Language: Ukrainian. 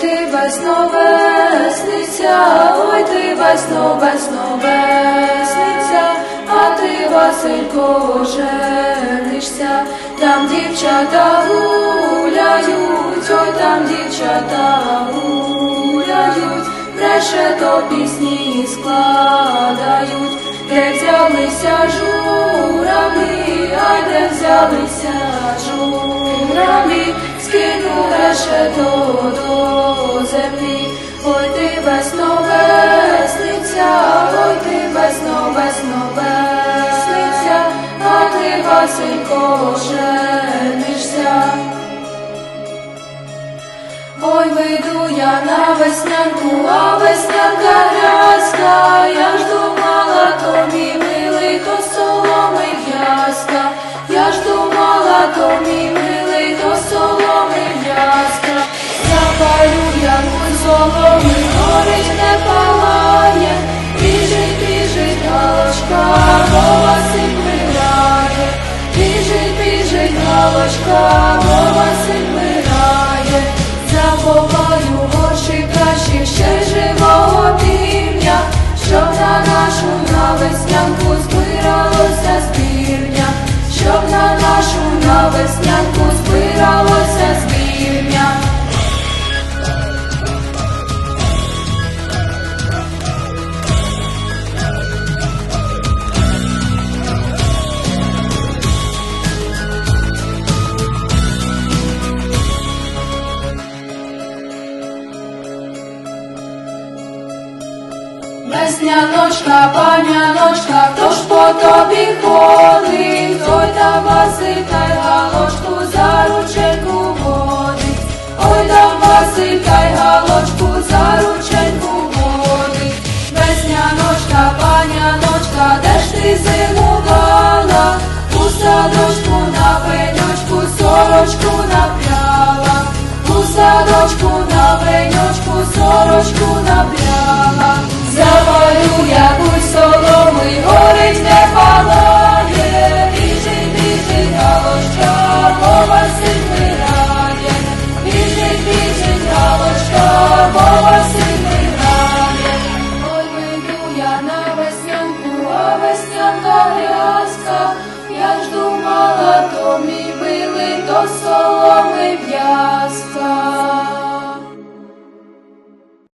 ти весно весниця, ой ти весно, весно весниця, а ти, Василько, женишся, там дівчата гуляють, ой там дівчата гуляють, бреше то пісні складають, де взялися журавлі, ай де взялися журавлі, скину решето ой ти весно весниця, ой ти весно, весно весниця, а ти, Василько, женишся. Ой, вийду я на веснянку, а веснянка грязка, я ж у соломи, не палає, біжить, біжить галочка, бо Василь вмирає, біжить, біжить галочка, бо Василь вмирає, заховаю горші кращі ще живого півня, щоб на нашу на веснянку збиралося збірня, щоб на нашу на Весняночка, паняночка, хто ж по тобі ходить, ой да Василька галочку за рученьку водить, ой да Василька галочку за рученьку водить. Весняночка, паняночка, де ж ти зимувала, у садочку на пеньочку сорочку напряла, у садочку на пеньочку сорочку напряла запалю я будь соломи, горить не палає, біжи, біжи, галочка, мова син вмирає, біжи, біжи, галочка, мова син вмирає, ой вийду я на веснянку, а веснянка грязка, я ж думала, то мій били, то соломи в'язка.